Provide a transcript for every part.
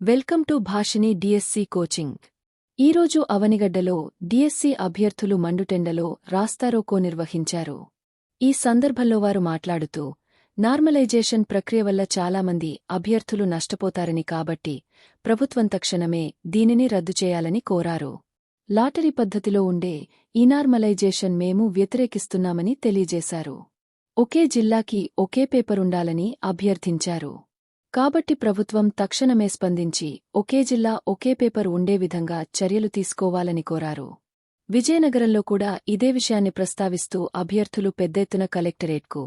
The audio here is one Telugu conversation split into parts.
Welcome to Bhashini DSC coaching. ఈరోజు అవనిగడ్డలో డిఎస్సి అభ్యర్థులు మండుటెండలో రాస్తారోకో నిర్వహించారు. ఈ సందర్భంలో వారు మాట్లాడుతూ నార్మలైజేషన్ ప్రక్రియ వల్ల చాలామంది అభ్యర్థులు నష్టపోతారని కాబట్టి ప్రభుత్వం తక్షణమే దీనిని రద్దు చేయాలని కోరారు. లాటరీ పద్ధతిలో ఉండే ఈ నార్మలైజేషన్ మేము వ్యతిరేకిస్తున్నామని తెలియజేశారు. ఒకే జిల్లాకి ఒకే పేపరుండాలని అభ్యర్థించారు. కాబట్టి ప్రభుత్వం తక్షణమే స్పందించి ఒకే జిల్లా ఒకే పేపర్ ఉండే విధంగా చర్యలు తీసుకోవాలని కోరారు. విజయనగరంలో కూడా ఇదే విషయాన్ని ప్రస్తావిస్తూ అభ్యర్థులు పెద్దెత్తున కలెక్టరేట్కు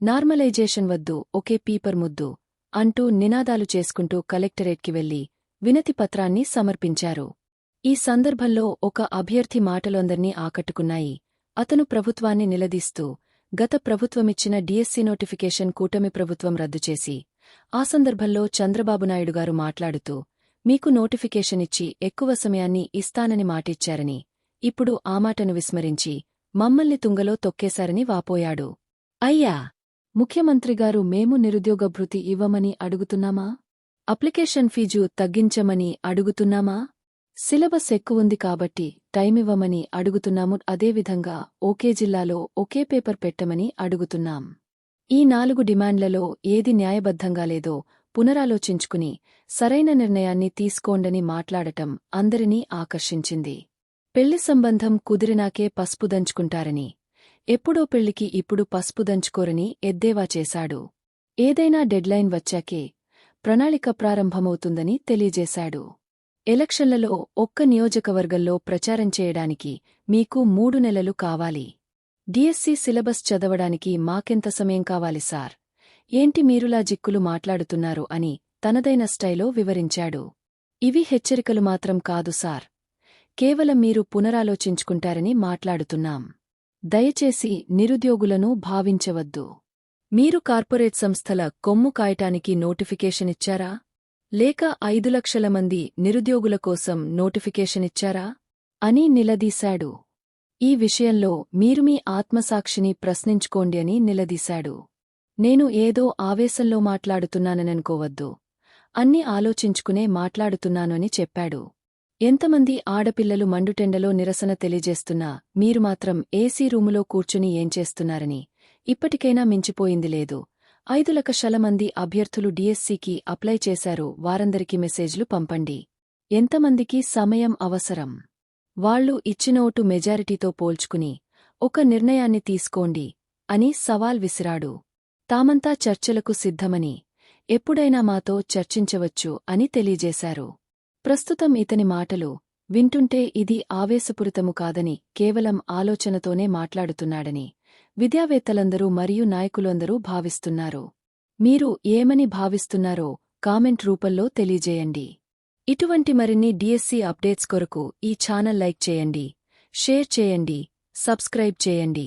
నార్మలైజేషన్ వద్దు ఒకే పీపర్ ముద్దు అంటూ నినాదాలు చేసుకుంటూ కలెక్టరేట్కి వెళ్ళి వినతి పత్రాన్ని సమర్పించారు. ఈ సందర్భంలో ఒక అభ్యర్థి మాటలందర్నీ ఆకట్టుకున్నాయి. అతను ప్రభుత్వాన్ని నిలదీస్తూ గత ప్రభుత్వమిచ్చిన డిఎస్సి నోటిఫికేషన్ కూటమి ప్రభుత్వం రద్దు చేసి ఆ సందర్భంలో చంద్రబాబునాయుడు గారు మాట్లాడుతూ మీకు నోటిఫికేషన్ ఇచ్చి ఎక్కువ సమయాన్ని ఇస్తానని మాటిచ్చారని ఇప్పుడు ఆ మాటను విస్మరించి మమ్మల్ని తుంగలో తొక్కేశారని వాపోయాడు. అయ్యా ముఖ్యమంత్రిగారు మేము నిరుద్యోగ భృతి ఇవ్వమని అడుగుతున్నామా? అప్లికేషన్ ఫీజు తగ్గించమని అడుగుతున్నామా? సిలబస్ ఎక్కువుంది కాబట్టి టైమివ్వమని అడుగుతున్నాము. అదేవిధంగా ఒకే జిల్లాలో ఒకే పేపర్ పెట్టమని అడుగుతున్నాం. ఈ నాలుగు డిమాండ్లలో ఏది న్యాయబద్ధంగా లేదో పునరాలోచించుకుని సరైన నిర్ణయాన్ని తీసుకోండని మాట్లాడటం అందరినీ ఆకర్షించింది. పెళ్ళి సంబంధం కుదిరినాకే పసుపు దంచుకుంటారని ఎప్పుడో పెళ్ళికి ఇప్పుడు పసుపు దంచుకోరని ఎద్దేవా చేశాడు. ఏదైనా డెడ్లైన్ వచ్చాకే ప్రణాళిక ప్రారంభమవుతుందని తెలియజేశాడు. ఎలక్షన్లలో ఒక్క నియోజకవర్గంలో ప్రచారం చేయడానికి మీకు మూడు నెలలు కావాలి. డిఎస్సి సిలబస్ చదవడానికి మాకెంత సమయం కావాలి సార్? ఏంటి మీరులా జిక్కులు మాట్లాడుతున్నారు అని తనదైన స్టైలో వివరించాడు. ఇవి హెచ్చరికలు మాత్రం కాదు సార్. కేవలం మీరు పునరాలోచించుకుంటారని మాట్లాడుతున్నాం. దయచేసి నిరుద్యోగులను భావించవద్దు. మీరు కార్పొరేట్ సంస్థల కొమ్ము కాయటానికి నోటిఫికేషన్ ఇచ్చారా? లేక ఐదు లక్షల మంది నిరుద్యోగుల కోసం నోటిఫికేషన్ ఇచ్చారా? అని నిలదీశాడు. ఈ విషయంలో మీరు మీ ఆత్మసాక్షిని ప్రశ్నించుకోండి అని నిలదీశాడు. నేను ఏదో ఆవేశంలో మాట్లాడుతున్నానననుకోవద్దు అన్ని ఆలోచించుకునే మాట్లాడుతున్నాను అని చెప్పాడు. ఎంతమంది ఆడపిల్లలు మండుటెండలో నిరసన తెలియజేస్తున్నా మీరు మాత్రం ఏసీ రూములో కూర్చుని ఏం చేస్తున్నారని. ఇప్పటికైనా మించిపోయింది లేదు. ఐదు లక్షల మంది అభ్యర్థులు డిఎస్సికి అప్లై చేశారు వారందరికీ మెసేజ్లు పంపండి. ఎంతమందికి సమయం అవసరం? వాళ్ళు ఇచ్చినోటు మెజారిటీతో పోల్చుకుని ఒక నిర్ణయాన్ని తీసుకోండి అని సవాల్ విసిరాడు. తామంతా చర్చలకు సిద్ధమని ఎప్పుడైనా మాతో చర్చించవచ్చు అని తెలియజేశారు. ప్రస్తుతం ఇతని మాటలు వింటుంటే ఇది ఆవేశపూరితము కాదని కేవలం ఆలోచనతోనే మాట్లాడుతున్నాడని విద్యావేత్తలందరూ మరియు నాయకులందరూ భావిస్తున్నారు. మీరు ఏమని భావిస్తున్నారో కామెంట్ రూపంలో తెలియజేయండి. ఇటువంటి మరిన్ని డిఎస్సి అప్డేట్స్ కొరకు ఈ ఛానల్ లైక్ చేయండి షేర్ చేయండి సబ్స్క్రైబ్ చేయండి.